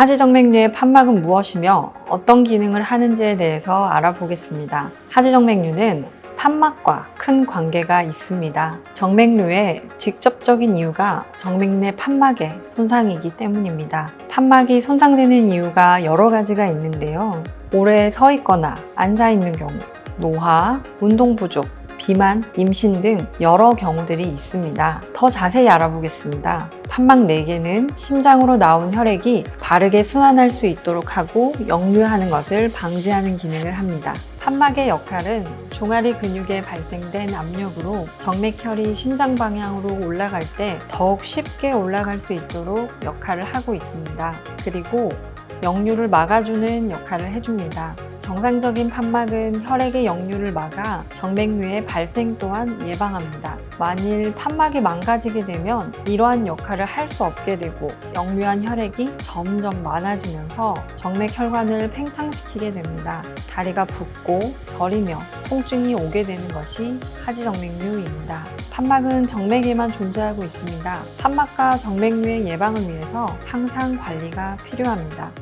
하지정맥류의 판막은 무엇이며 어떤 기능을 하는지에 대해서 알아보겠습니다. 하지정맥류는 판막과 큰 관계가 있습니다. 정맥류의 직접적인 이유가 정맥 내 판막의 손상이기 때문입니다. 판막이 손상되는 이유가 여러 가지가 있는데요. 오래 서 있거나 앉아 있는 경우, 노화, 운동 부족, 비만, 임신 등 여러 경우들이 있습니다. 더 자세히 알아보겠습니다. 판막 4개는 심장으로 나온 혈액이 바르게 순환할 수 있도록 하고 역류하는 것을 방지하는 기능을 합니다. 판막의 역할은 종아리 근육에 발생된 압력으로 정맥혈이 심장 방향으로 올라갈 때 더욱 쉽게 올라갈 수 있도록 역할을 하고 있습니다. 그리고 역류를 막아주는 역할을 해줍니다. 정상적인 판막은 혈액의 역류를 막아 정맥류의 발생 또한 예방합니다. 만일 판막이 망가지게 되면 이러한 역할을 할 수 없게 되고 역류한 혈액이 점점 많아지면서 정맥 혈관을 팽창시키게 됩니다. 다리가 붓고 저리며 통증이 오게 되는 것이 하지정맥류입니다. 판막은 정맥에만 존재하고 있습니다. 판막과 정맥류의 예방을 위해서 항상 관리가 필요합니다.